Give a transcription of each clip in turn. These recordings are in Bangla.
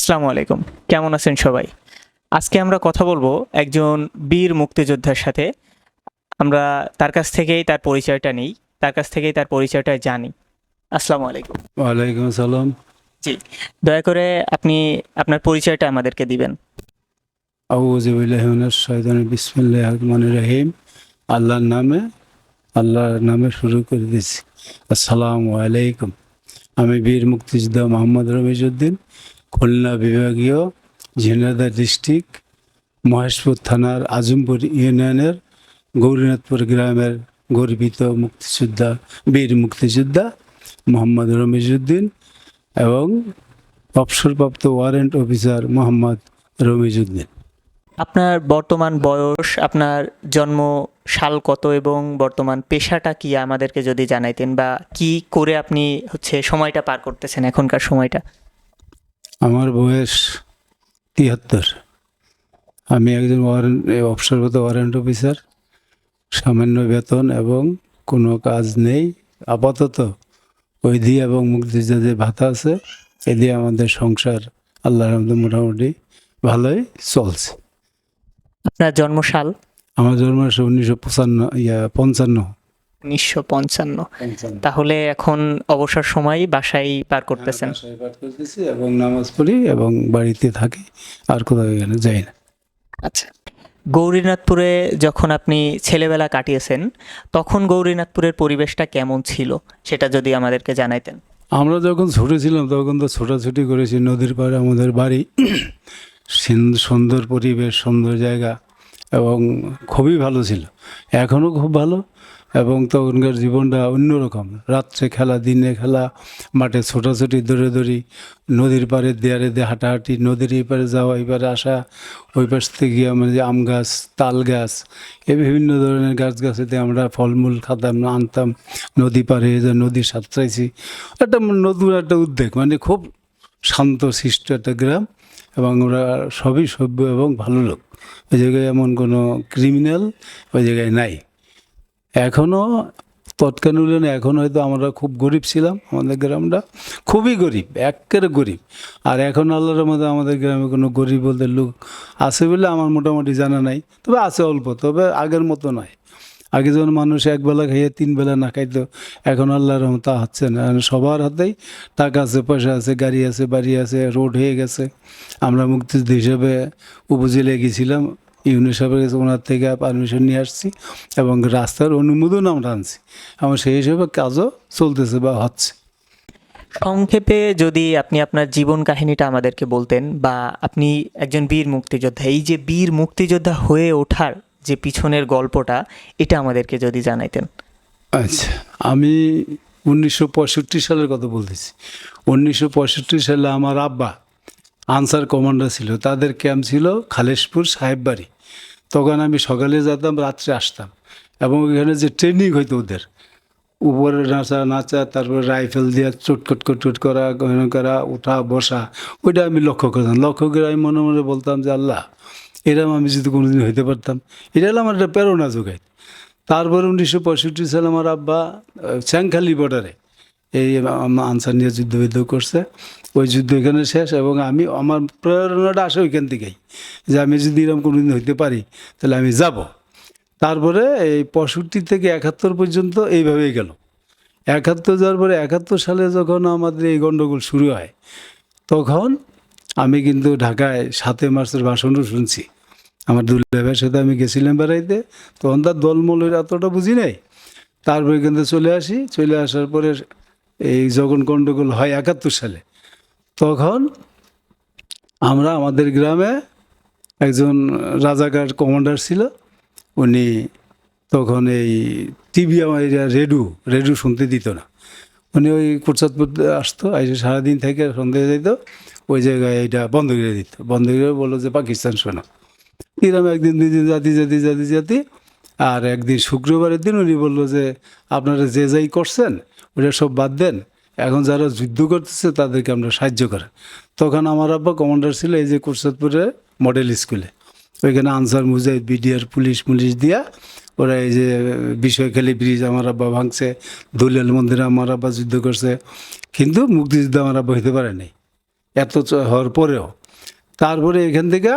আসসালামু আলাইকুম। কেমন আছেন সবাই? আজকে আমরা কথা বলব একজন বীর মুক্তিযোদ্ধার সাথে। আমরা তার কাছ থেকেই তার পরিচয়টা নিই তার কাছ থেকেই তার পরিচয়টা জানি। আসসালামু আলাইকুম। ওয়ালাইকুম আসসালাম। জি দয়া করে আপনি আপনার পরিচয়টা আমাদেরকে দিবেন। রহিম। আল্লাহর নামে আল্লাহর নামে শুরু করে দিচ্ছি। আসসালামু আলাইকুম। আমি বীর মুক্তিযোদ্ধা মোহাম্মদ রমিজউদ্দিন খুলনা বিভাগীয় ঝিনাইদহ ডিস্ট্রিক্ট, মহেশপুর থানার আজমপুর ইউনিয়নের গৌরীনাথপুর গ্রামের গর্বিত মুক্তিযোদ্ধা, বীর মুক্তিযোদ্ধা মোহাম্মদ রমিজউদ্দিন এবং অবসরপ্রাপ্ত ওয়ারেন্ট অফিসার মোহাম্মদ রমিজউদ্দিন। আপনার বর্তমান বয়স, আপনার জন্ম সাল কত এবং বর্তমান পেশাটা কি আমাদেরকে যদি জানাইতেন বা কি করে আপনি হচ্ছে সময়টা পার করতেছেন এখনকার সময়টা? আমার বয়স তিয়াত্তর। আমি একজন ওয়ারেন্ট অবসরগত ওয়ারেন্ট অফিসার সামান্য বেতন এবং কোনো কাজ নেই। আপাতত ওই দিয়ে এবং মুক্তিযোদ্ধা ভাতা আছে এ দিয়ে আমাদের সংসার আল্লাহর রহমতে মোটামুটি ভালোই চলছে। আপনার জন্মসাল? আমার জন্ম উনিশশো পঁচান্ন ইয়া পঞ্চান্ন। উনিশশো পঞ্চান্ন। তাহলে এখন অবসর সময় বাসায় পার করতেছেন। বাসায় পাঠ করতেছি এবং নামাজ পড়ি এবং বাড়িতে থাকি আর কোথাও এখানে যাই না। আচ্ছা। গৌরীনাথপুরে যখন আপনি ছেলেবেলা কাটিয়েছেন তখন গৌরীনাথপুরের পরিবেশটা কেমন ছিল? সেটা যদি আমাদেরকে জানাইতেন। আমরা যখন ছোটো ছিলাম তখন তো ছোটাছুটি করেছি নদীর পাড়ে আমাদের বাড়ি। সুন্দর পরিবেশ সুন্দর জায়গা এবং খুবই ভালো ছিল। এখনও খুব ভালো। এবং তখনকার জীবনটা অন্যরকম রাত্রে খেলা, দিনে খেলা, মাঠে ছোটাছুটি দৌড়ে দৌড়ি নদীর পাড়ে দেয়ারে দিয়ে হাঁটাহাঁটি, নদীর এই পারে যাওয়া, এই পারে আসা, ওই পাশ থেকে গিয়ে যে আম গাছ, তাল গাছ এই বিভিন্ন ধরনের গাছ গাছেতে আমরা ফলমূল খাতাম, আনতাম, নদী পাড়ে যে নদী সাঁতরাইছি। একটা নতুন একটা উদ্যোগ মানে খুব শান্ত শিষ্ট একটা গ্রাম এবং ওরা সবই সভ্য এবং ভালো লোক। ওই জায়গায় এমন কোনো ক্রিমিনাল ওই জায়গায় নাই। এখনও তৎকালীন এখন হয়তো আমরা খুব গরিব ছিলাম, আমাদের গ্রামটা খুবই গরিব, একেবারে গরিব। আর এখন আল্লাহর মধ্যে আমাদের গ্রামে কোনো গরিব বলতে লোক আছে বলে আমার মোটামুটি জানা নাই, তবে আছে অল্প, তবে আগের মতো নয়। আগে যখন মানুষ একবেলা খাইয়ে তিন বেলা না খাইতো, এখন আল্লাহর তা হচ্ছে না। সবার হাতেই টাকা আছে, পয়সা আছে, গাড়ি আছে, বাড়ি আছে, রোড হয়ে গেছে। আমরা মুক্তিযুদ্ধ হিসেবে উপজেলায় গেছিলাম ইউনি সাহেবের কাছে ওনার থেকে পারমিশন নিয়ে আসছি এবং রাস্তার অনুমোদন আমরা আনছি। আমার সেই হিসেবে কাজও চলতেছে বা হচ্ছে। সংক্ষেপে যদি আপনি আপনার জীবন কাহিনীটা আমাদেরকে বলতেন বা আপনি একজন বীর মুক্তিযোদ্ধা এই যে বীর মুক্তিযোদ্ধা হয়ে ওঠার যে পিছনের গল্পটা এটা আমাদেরকে যদি জানাইতেন। আচ্ছা আমি উনিশশো পঁয়ষট্টি সালের কথা বলতেছি। উনিশশো পঁয়ষট্টি সালে আমার আব্বা আনসার কমান্ডার ছিল, তাদের ক্যাম্প ছিল খালেশপুর সাহেব বাড়ি তখন আমি সকালে যেতাম, রাত্রে আসতাম। এবং ওইখানে যে ট্রেনিং হইতো ওদের, উপরে নাচা নাচা, তারপরে রাইফেল দিয়ে চটকট কটকট করা গহন করা ওঠা বসা, ওইটা আমি লক্ষ্য করতাম। লক্ষ্য করে আমি মনে মনে বলতাম যে, আল্লাহ, এরকম আমি যদি কোনোদিন হইতে পারতাম। এটা হলো আমার একটা প্রেরণা যোগায়। তারপরে উনিশশো পঁয়ষট্টি সালে আমার আব্বা চ্যাংখালি বর্ডারে এই আনসার নিয়ে যুদ্ধ বিদ্ধ করছে। ওই যুদ্ধ এখানে শেষ এবং আমি আমার প্রেরণাটা আসে ওইখান থেকেই যে আমি যদি এরকম কোনোদিন হইতে পারি, তাহলে আমি যাব। তারপরে এই পঁয়ষট্টি থেকে একাত্তর পর্যন্ত এইভাবেই গেল। একাত্তর যাওয়ার পরে একাত্তর সালে যখন আমাদের এই গণ্ডগোল শুরু হয়, তখন আমি কিন্তু ঢাকায় সাতে মার্চের ভাষণও শুনছি। আমার দুর্লভের সাথে আমি গেছিলাম বেড়াইতে, তখন তার দলমলের এতটা বুঝি নাই। তারপরে কিন্তু চলে আসি, চলে আসার পরে এই যখন গণ্ডগোল হয় একাত্তর সালে তখন আমরা আমাদের গ্রামে একজন রাজাকার কমান্ডার ছিল। উনি তখন এই টিভি আমার রেডিও রেডিও শুনতে দিত না। উনি ওই কোরচাঁদপুর আসতো এসে সারাদিন থেকে সন্ধ্যে যেত, ওই জায়গায় এটা বন্ধ করে দিত। বন্ধ করে বলল যে, পাকিস্তান শোনো। এরকম একদিন দুই দিন জাতি জাতি জাতি জাতি, আর একদিন শুক্রবারের দিন উনি বলল যে, আপনারা যে যাই করছেন, ওটা সব বাদ দেন। এখন যারা যুদ্ধ করতেছে তাদেরকে আমরা সাহায্য করে। তখন আমার আব্বা কমান্ডার ছিল এই যে কুরসাদপুরে মডেল স্কুলে ওইখানে আনসার, মুজাহিদ, বিডিআর, পুলিশ, মুলিশ দিয়া ওরা এই যে বিষয়খালী ব্রিজ আমার আব্বা ভাঙছে দলিয়াল মন্দিরে আমার আব্বা যুদ্ধ করছে। কিন্তু মুক্তিযুদ্ধ আমার আব্বা হইতে পারে নাই। এত হওয়ার পরেও। তারপরে এখান থেকে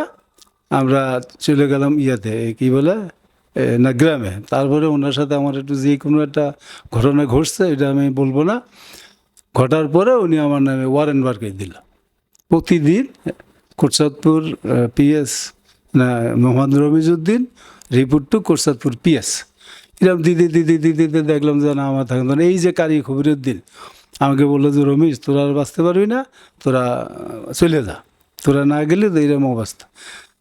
আমরা চলে গেলাম ইয়াতে কি বলে? না, গ্রামে। তারপরে ওনার সাথে আমার একটু যে কোনো একটা ঘটনা ঘটছে, এটা আমি বলব না। ঘটার পরে উনি আমার নামে ওয়ারেন্ট বার্কে দিল। প্রতিদিন কোরসাদপুর পিএস না, Mohammad Ramizuddin report to Korsadpur PS এরকম দিদি দিদি দিদি দিদি দেখলাম যে না, আমার থাকতো না। এই যে কারি খবরের দিন আমাকে বলল যে রমেশ তোরা আর বাঁচতে পারবি না, তোরা চলে যা। তোরা না গেলে তো এরকম অবস্থা।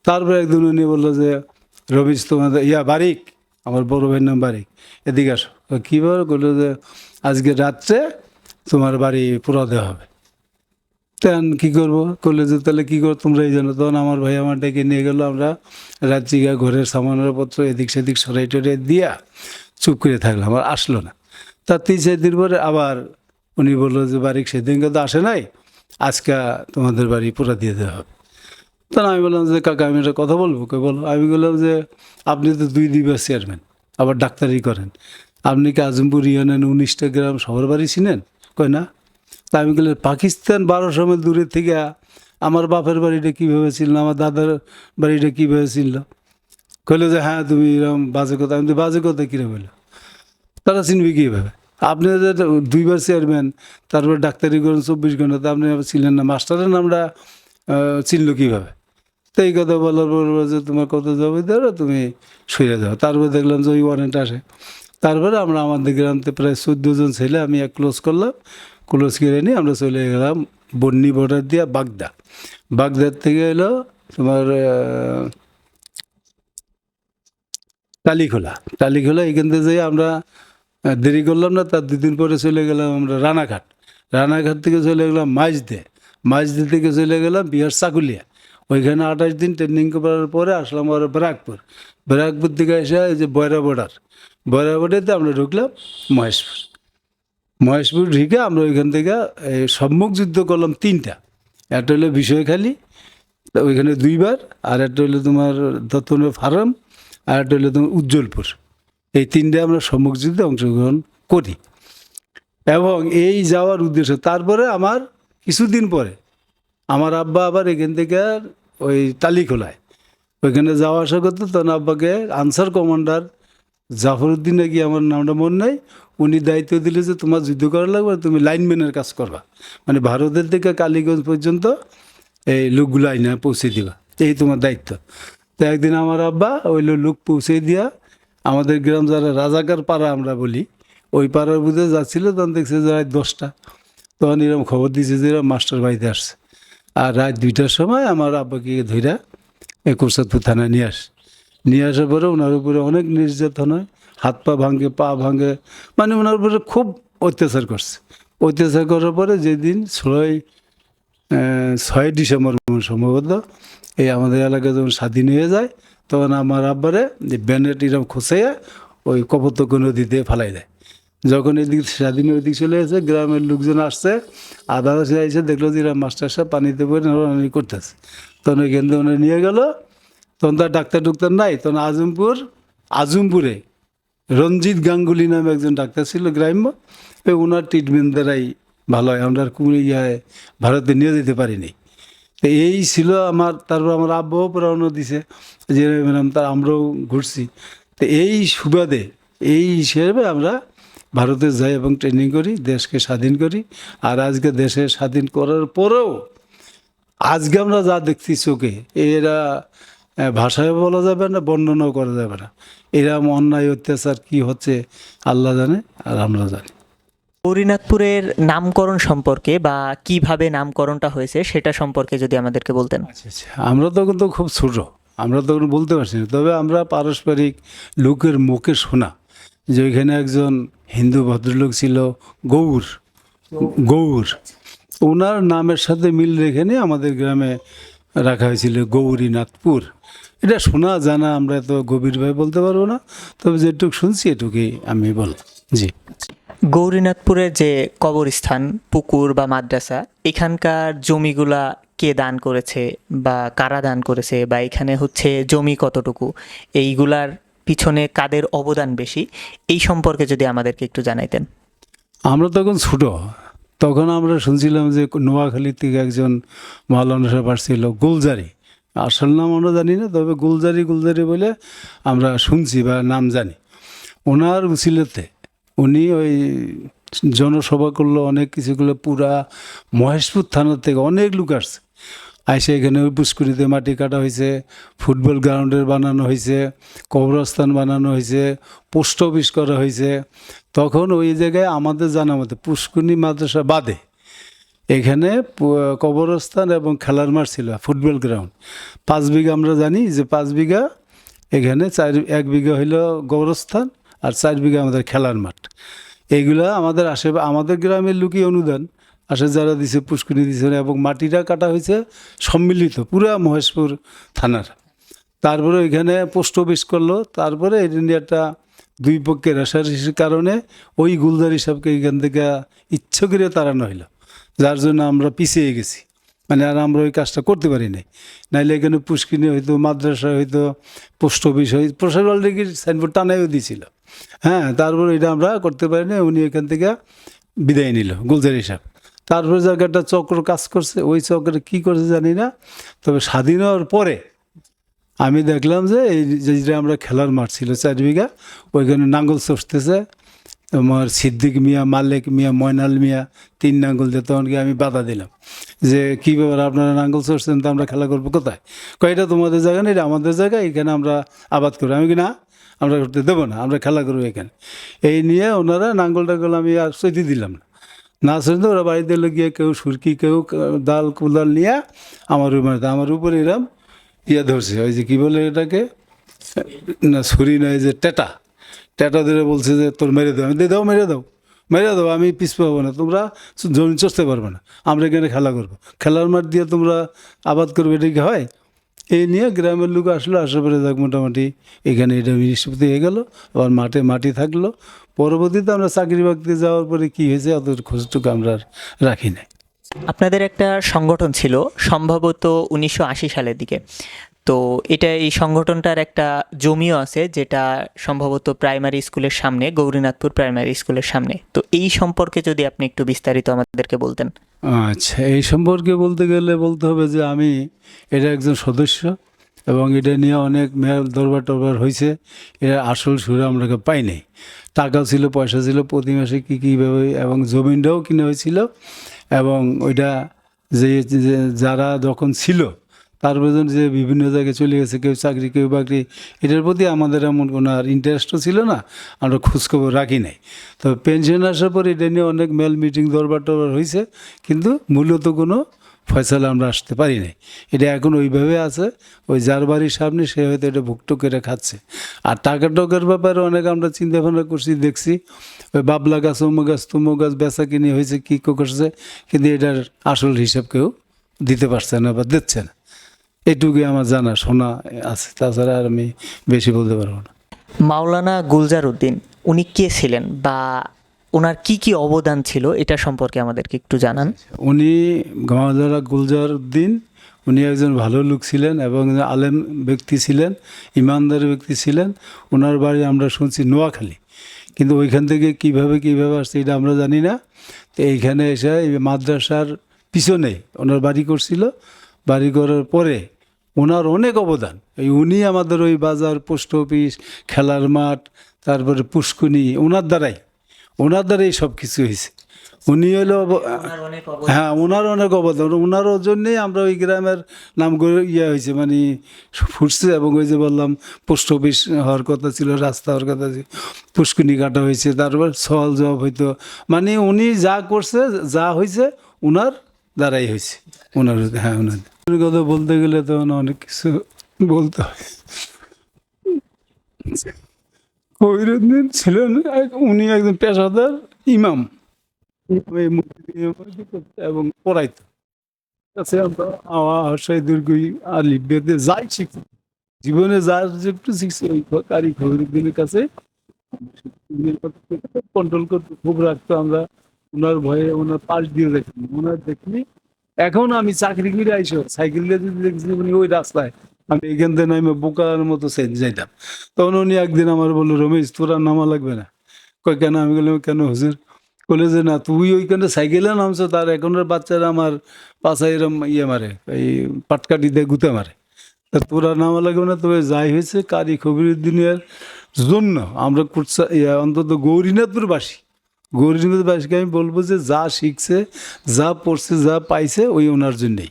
তারপরে একদিন উনি বলল যে রমেশ তোমাদের, ইয়া, বারিক, আমার বড় ভাইয়ের নাম বারিক। এদিকে আসো। কীভাবে বলল যে, আজকে রাত্রে তোমার বাড়ি পুরা দেওয়া হবে। তেন কি করব? করলে যে তাহলে কী করো তোমরা এই জন্য তখন আমার ভাই আমার ডেকে নিয়ে গেলো আমরা রাত্রিগা ঘরের সামানপত্র এদিক সেদিক সরাই টরাই দিয়া চুপ করে থাকলাম, আর আসলো না। তার তিন চার দিন পরে আবার উনি বলল যে বাড়ি সেদিনকে তো আসে নাই, আজকে তোমাদের বাড়ি পুরা দিয়ে দেওয়া হবে। তখন আমি বললাম যে, কাকা, আমি একটা কথা বলব? কে বলো আমি বললাম যে, আপনি তো দুই দিবস চেয়ারম্যান, আবার ডাক্তারি করেন। আপনি কি আজমপুর ইউনিয়নের উনিশটা গ্রাম সবার বাড়ি চিনেন? কয় না? তা আমি বললাম পাকিস্তান বারোশো মাইল দূরে থেকে আমার বাপের বাড়িটা কীভাবে ছিল আমার দাদার বাড়িটা কীভাবে ছিল কইলো যে হ্যাঁ তুমি এরকম বাজে কথা। আমি তো বাজে কথা কীরকম হলো তারা চিনবি কীভাবে? আপনি যে দুইবার চেয়ারম্যান, তারপর ডাক্তারি করেন চব্বিশ ঘণ্টা, তা আপনি ছিলেন না। মাস্টারের নামটা চিনল কীভাবে? তো এই কথা বলার পর বলল যে, তোমার কত ধরো তুমি সরে যাও। তারপর দেখলাম যে ওই ওয়ারেন্ট আসে। তারপরে আমরা আমাদের গ্রামতে প্রায় চোদ্দ জন ছেলে আমি এক ক্লোজ করলাম। ক্লোজ করে নিয়ে আমরা চলে গেলাম বন্নি বর্ডার দিয়ে বাগদা। বাগদার থেকে এলো তোমার টালিখোলা। টালিখোলা এখান থেকে যাই আমরা দেরি করলাম না, তার দুদিন পরে চলে গেলাম আমরা রানাঘাট। রানাঘাট থেকে চলে গেলাম মাইজদে মাইজদে থেকে চলে গেলাম বিহার চাকুলিয়া। ওইখানে আঠাশ দিন ট্রেনিং করার পরে আসলাম আবার ব্যারাকপুর ব্যারাকপুর থেকে এসে এই যে বয়রা বর্ডার। বয়রা বর্ডারতে আমরা ঢুকলাম মহেশপুর। মহেশপুর ঢুকে আমরা ওইখান থেকে সম্মুখ যুদ্ধ করলাম তিনটা। একটা হলো বিষয়খালী ওইখানে দুইবার, আর একটা হলো তোমার দত্তনের ফার্ম, আর একটা হলো তোমার উজ্জ্বলপুর। এই তিনটে আমরা সম্মুখ যুদ্ধে অংশগ্রহণ করি। এবং এই যাওয়ার উদ্দেশ্য, তারপরে আমার কিছুদিন পরে আমার আব্বা আবার এখান থেকে ওই টালিখোলায় ওইখানে যাওয়া আসা করতো তখন আব্বাকে আনসার কমান্ডার জাফরউদ্দিন নাকি আমার নামটা মনে নেই। উনি দায়িত্ব দিলে যে তোমার যুদ্ধ করা লাগবে তুমি লাইনম্যানের কাজ করবা। মানে ভারতের থেকে কালীগঞ্জ পর্যন্ত এই লোকগুলো আইনা পৌঁছে দিবা। এই তোমার দায়িত্ব। তো একদিন আমার আব্বা ওই লোক পৌঁছে দিয়া আমাদের গ্রাম যারা রাজাকার পাড়া আমরা বলি, ওই পাড়ার বুঝে যাচ্ছিল, তখন দেখছে যে রাত দশটা। তখন এরকম খবর দিয়েছে যে এরকম মাস্টার বাড়িতে আসছে। আর রাত দুইটার সময় আমার আব্বাকে ধইরা এই কোরসাদপুর থানায় নিয়ে আসে। নিয়ে আসার পরে ওনার উপরে অনেক নির্যাতন হয়। হাত পা ভাঙে পা ভাঙে। মানে ওনার উপরে খুব অত্যাচার করছে। অত্যাচার করার পরে যেদিন ছয় ছয় ডিসেম্বর সম্ভবত এই আমাদের এলাকা যখন স্বাধীন হয়ে যায়, তখন আমার আব্বারে যে ব্যানেট এরকম খোঁচাইয়া ওই কপতক নদীতে ফালাই দেয়। যখন এদিক স্বাধীন ওইদিক চলে এসে গ্রামের লোকজন আসছে রাশি এসে দেখল যে এরা মাস্টার সাহেব পানিতে পড়ে করতেছে। তখন থেকে ওনারা নিয়ে গেল তখন তার ডাক্তার ডুক্তার নাই তখন আজমপুর, আজমপুরে রঞ্জিত গাঙ্গুলি নামে একজন ডাক্তার ছিল গ্রাম্য। ওনার ট্রিটমেন্ট দ্বারাই ভালো হয়, আমরা আর কোনো ইয়ে ভারতে নিয়ে যেতে পারিনি। তো এই ছিল আমার, তারপর আমার আব্বাও প্রেরণা দিছে যে, ম্যাডাম তার আমরাও ঘুরছি। তো এই সুবাদে, এই হিসেবে আমরা ভারতে যাই এবং ট্রেনিং করি, দেশকে স্বাধীন করি। আর আজকে দেশে স্বাধীন করার পরেও আজকে আমরা যা দেখছি চোখে, এরা ভাষায় বলা যাবে না বর্ণনাও করা যাবে না। এরম অন্যায় অত্যাচার কি হচ্ছে আল্লাহ জানে আর আমরা জানি। গৌরীনাথপুরের নামকরণ সম্পর্কে বা কীভাবে নামকরণটা হয়েছে সেটা সম্পর্কে যদি আমাদেরকে বলতেন। আচ্ছা আচ্ছা। আমরা তখন তো খুব ছোট। আমরা তখন বলতে পারছি না। তবে আমরা পারস্পরিক লোকের মুখে শোনা যে ওইখানে একজন হিন্দু ভদ্রলোক ছিল গৌর। গৌর। ওনার নামের সাথে মিল রেখে নিয়ে আমাদের গ্রামে রাখা হয়েছিল গৌরীনাথপুর। এটা শোনা জানা আমরা তো গভীরভাবে বলতে পারব না তবে যেটুকু শুনছি এটুকুই আমি বল জি। গৌরীনাথপুরের যে কবরস্থান পুকুর বা মাদ্রাসা এখানকার জমিগুলা কে দান করেছে বা কারা দান করেছে বা এখানে হচ্ছে জমি কতটুকু এইগুলার পিছনে কাদের অবদান বেশি এই সম্পর্কে যদি আমাদেরকে একটু জানাইতেন। আমরা তখন ছোট তখন আমরা শুনছিলাম যে নোয়াখালী থেকে একজন মাওলানা আসছিল, গুলজারি। আসল নাম আমরা জানি না, তবে গুলজারি গুলজারি বলে আমরা শুনছি বা নাম জানি। ওনার উচিলেতে উনি ওই জনসভা করল, অনেক কিছুগুলো পুরা মহেশপুর থানা থেকে অনেক লোক আসছে। আইসে এখানে পুষ্করিতে মাটি কাটা হয়েছে, ফুটবল গ্রাউন্ডের বানানো হয়েছে, কবরস্থান বানানো হয়েছে, পোস্ট অফিস করা হয়েছে। তখন ওই জায়গায় আমাদের জানা মতে পুষ্করণী মাদ্রাসা বাদে এখানে কবরস্থান এবং খেলার মাঠ ছিল, ফুটবল গ্রাউন্ড। পাঁচ বিঘা আমরা জানি যে পাঁচ বিঘা, এখানে চার, এক বিঘা হইল কবরস্থান আর চার বিঘা আমাদের খেলার মাঠ। এইগুলা আমাদের আশেপাশে, আমাদের গ্রামের লোকই অনুদান। আসে যারা দিছে, পুষ্করণী দিছে এবং মাটিটা কাটা হয়েছে সম্মিলিত, পুরা মহেশপুর থানার। তারপরে ওইখানে পোস্ট অফিস করল, তারপরে একটা দুই পক্ষের রেশারেশির কারণে ওই গুলদার হিসাবকে এখান থেকে ইচ্ছে করে তাড়ানো হইল। যার জন্য আমরা পিছিয়ে গেছি। মানে আর আমরা ওই কাজটা করতে পারি নাই। নাইলে এখানে পুষ্কিনি হয়তো মাদ্রাসা হয়তো পোস্ট অফিস হয়তো প্রসার অলরেডি সাইনবোর্ড টানাইও দিয়েছিল হ্যাঁ তারপর এটা আমরা করতে পারি না উনি এখান থেকে বিদায় নিল, গুলজার হিসাব। তারপরে জায়গাটা চক্র কাজ করছে, ওই চক্রে কী করছে জানি না। তবে স্বাধীন হওয়ার পরে আমি দেখলাম যে এই যেটা আমরা খেলার মাঠ ছিল চার বিঘা, ওইখানে নাঙ্গল চষতেছে তোমার সিদ্দিক মিয়া, মালিক মিয়া, ময়নাল মিয়া, তিন নাঙ্গল দিয়ে তখন গিয়ে আমি বাধা দিলাম। যে কী ব্যাপার, আপনারা নাঙ্গল চষছেন তো আমরা খেলা করব কোথায়? কয়টা তোমাদের জায়গা না, এটা আমাদের জায়গা, এখানে আমরা আবাদ করব। আমি কি না, আমরা করতে দেবো না, আমরা খেলা করব এখানে। এই নিয়ে ওনারা নাঙ্গল টাঙ্গল আমি আর সইতে দিলাম না। না শুনতে, ওরা বাড়িতে গিয়ে কেউ সুরকি, কেউ দাল কুদাল নিয়ে আমার উপরে আমার উপরে এরম ইয়ে ধরছে, ওই যে কী বলে এটাকে? না ছুরি নয়, যে টেটা। টেটা ধরে বলছে যে, তোর মেরে দাও। আমি দিয়ে দাও, মেরে দাও। মেরে দাও, আমি পিছ পাবো না। তোমরা জমি চষতে পারবে না। আমরা এখানে খেলা করব। খেলার মাঠ দিয়ে তোমরা আবাদ করবে, এটা কি হয়? এই নিয়ে গ্রামের লোক আসলো, আসার পরে যাক মোটামুটি এখানে এটা নিষ্পত্তি হয়ে গেল, আবার মাঠে মাটি থাকল। পরবর্তীতে আমরা চাকরি বাকরিতে যাওয়ার পরে কী হয়েছে অত খোঁজটুকু আমরা রাখি নাই। আপনাদের একটা সংগঠন ছিল, সম্ভবত উনিশশো আশি সালের দিকে। তো এটা এই সংগঠনটার একটা জমিও আছে, যেটা সম্ভবত প্রাইমারি স্কুলের সামনে, গৌরীনাথপুর প্রাইমারি স্কুলের সামনে। তো এই সম্পর্কে যদি আপনি একটু বিস্তারিত আমাদেরকে বলতেন। আচ্ছা এই সম্পর্কে বলতে গেলে বলতে হবে যে আমি এটা একজন সদস্য এবং এটা নিয়ে অনেক মেয়ের দরবার টরবার হয়েছে এটা আসল সুরে আমরা পাইনি টাকা ছিল, পয়সা ছিল, প্রতি মাসে কী কীভাবে এবং জমিনটাও কিনে হয়েছিল এবং ওইটা যে যারা যখন ছিল তার যে বিভিন্ন জায়গায় চলে গেছে, কেউ চাকরি, কেউ বাকরি, এটার প্রতি আমাদের এমন কোনো আর ইন্টারেস্টও ছিল না, আমরা খোঁজখবর রাখি নাই। তো পেনশন আসার পর এটা নিয়ে অনেক মেল মিটিং দরবার টরবার হয়েছে কিন্তু মূলত কোনো ফয়সালা আমরা আসতে পারি নাই। এটা এখন ওইভাবে আছে, ওই যার বাড়ির সামনে সে হয়তো এটা ভুক্ত করে খাচ্ছে। আর টাকা টকের ব্যাপারে অনেক আমরা চিন্তা ভাবনা করছি, দেখছি, ওই বাবলা গাছ অমুক গাছ তুমুক গাছ বেচা কিনে হয়েছে, কী করছে, কিন্তু এটার আসল হিসাব কেউ দিতে পারছে না বা দিচ্ছে না। এটুকুই আমার জানা শোনা আছে। তাছাড়া আর আমি বেশি বলতে পারব না। মাওলানা গুলজার উদ্দিন উনি কে ছিলেন বা ওনার কি কি অবদান ছিল এটা সম্পর্কে আমাদেরকে একটু জানান। উনি গামাজারা গুলজার উদ্দিন উনি একজন ভালো লোক ছিলেন এবং আলেম ব্যক্তি ছিলেন ইমানদার ব্যক্তি ছিলেন। ওনার বাড়ি আমরা শুনছি নোয়াখালী। কিন্তু ওইখান থেকে কীভাবে কীভাবে আসছে এটা আমরা জানি না। তো এইখানে এসে এই মাদ্রাসার পিছনে ওনার বাড়ি করছিল। বাড়ি করার পরে ওনার অনেক অবদান। এই উনি আমাদের ওই বাজার পোস্ট অফিস খেলার মাঠ তারপরে পুষ্কুনি ওনার দ্বারাই ওনার দ্বারাই সব কিছু হয়েছে। উনি হলো হ্যাঁ ওনার অনেক অবদান। ওনার জন্যেই আমরা ওই গ্রামের নাম করে ইয়ে হয়েছে মানে ফুটছে এবং ওই যে বললাম পোস্ট অফিস হওয়ার কথা ছিল রাস্তা হওয়ার কথা ছিল পুষ্কুনি কাটা হয়েছে তারপর সওয়াল জবাব হইতো। মানে উনি যা করছে যা হয়েছে ওনার দ্বারাই হয়েছে। ওনার হ্যাঁ ওনার কথা বলতে গেলে তো অনেক কিছু বলতে হয়। ছিলেন উনি একজন পেশাদার ইমাম। এবং পড়াইতো। কাছে আমরা যাই জীবনে যার শিখছি, ওই কারি কাছে কন্ট্রোল করতে খুব রাখতো। আমরা ওনার ভয়ে ওনার পাশ দিয়ে দেখি। ওনার দেখিনি এখন আমি চাকরি করে আইসো সাইকেল দিয়ে যদি দেখছি উনি ওই রাস্তায় আমি এখান থেকে নামে বোকার মতো সেন্স যাইতাম। তখন উনি একদিন আমার বলল রমেশ তোরা নামা লাগবে না। কয় কেন? আমি বললাম কেন হুজুর? বলে যে না তুই ওইখানে সাইকেলে নামছো তার এখনের বাচ্চারা আমার পাশায় এরম ইয়ে মারে এই পাটকাটি দিয়ে গুতে মারে। তা তোরা নামা লাগবে না তবে যাই হয়েছে কারি খবির দিনের জন্য আমরা কুটসা ইয়া, অন্তত গৌরীনাথপুর গৌরীনাথ বাসীকে আমি বলব যে যা শিখছে যা পড়ছে যা পাইছে ওই ওনার জন্যেই।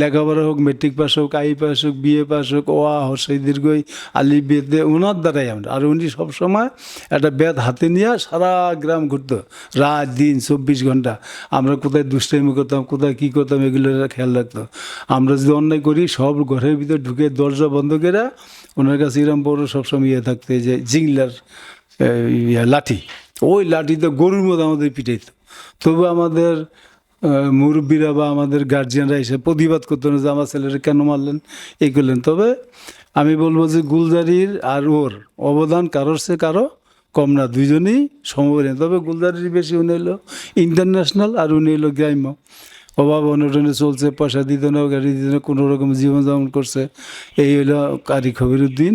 লেখাপড়া হোক মেট্রিক পাস হোক আই পাস হোক বিএ পাস হোক ও আ হসই দীর্ঘই আলি বেদে ওনার দ্বারাই আমরা। আর উনি সবসময় একটা বেদ হাতে নিয়ে সারা গ্রাম ঘুরতো। রাত দিন চব্বিশ ঘণ্টা। আমরা কোথায় দুষ্টাইমি করতাম কোথায় কী করতাম এগুলো খেয়াল রাখতো। আমরা যদি অন্যায় করি সব ঘরের ভিতরে ঢুকে দরজা বন্ধ করে ওনার কাছে এরম বড় সবসময় ইয়ে থাকতে যে জিংলার ইয়ে, লাঠি। ওই লাঠিতে গরুর মতো আমাদের পিটাইতো। তবু আমাদের মুরব্বীরা বা আমাদের গার্জিয়ানরা এসে প্রতিবাদ করতো না যে আমার ছেলেরা কেন মারলেন, এই করলেন। তবে আমি বলব যে গুলজারির আর ওর অবদান কারোর সে কারও কম না, দুইজনই সমবনীয় তবে গুলজারির বেশি, উনি হলো ইন্টারন্যাশনাল আর উনি হলো গ্রাম্য। অভাব অনটনে চলছে, পয়সা দিত না গাড়ি দিত না কোনো রকম জীবনযাপন করছে। এই হলো কারি খবির উদ্দিন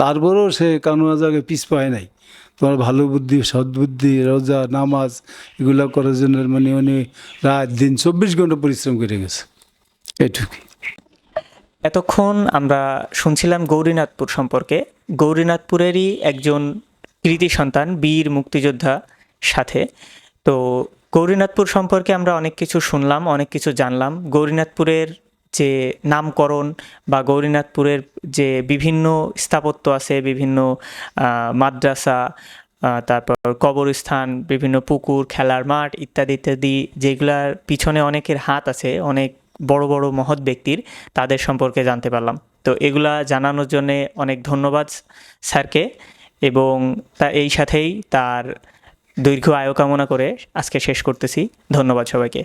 তারপরেও সে কানুন জায়গায় পিছ পায় নাই। তোমার ভালো বুদ্ধি সদ্বুদ্ধি রোজা, নামাজ, এগুলো করার জন্য মানে উনি রাত দিন চব্বিশ ঘণ্টা পরিশ্রম করে গেছে। এইটুকুই এতক্ষণ আমরা শুনছিলাম গৌরীনাথপুর সম্পর্কে। গৌরীনাথপুরেরই একজন কৃতি সন্তান, বীর মুক্তিযোদ্ধা সাথে। তো গৌরীনাথপুর সম্পর্কে আমরা অনেক কিছু শুনলাম, অনেক কিছু জানলাম। গৌরীনাথপুরের যে নামকরণ বা গৌরীনাথপুরের যে বিভিন্ন স্থাপত্য আছে, বিভিন্ন মাদ্রাসা তারপর কবরস্থান, বিভিন্ন পুকুর, খেলার মাঠ ইত্যাদি ইত্যাদি যেগুলার পিছনে অনেকের হাত আছে, অনেক বড় বড় মহৎ ব্যক্তির, তাদের সম্পর্কে জানতে পারলাম। তো এগুলা জানানোর জন্যে অনেক ধন্যবাদ স্যারকে এবং তা এই সাথেই তার দৈর্ঘ্য আয়ু কামনা করে আজকে শেষ করতেছি। ধন্যবাদ সবাইকে।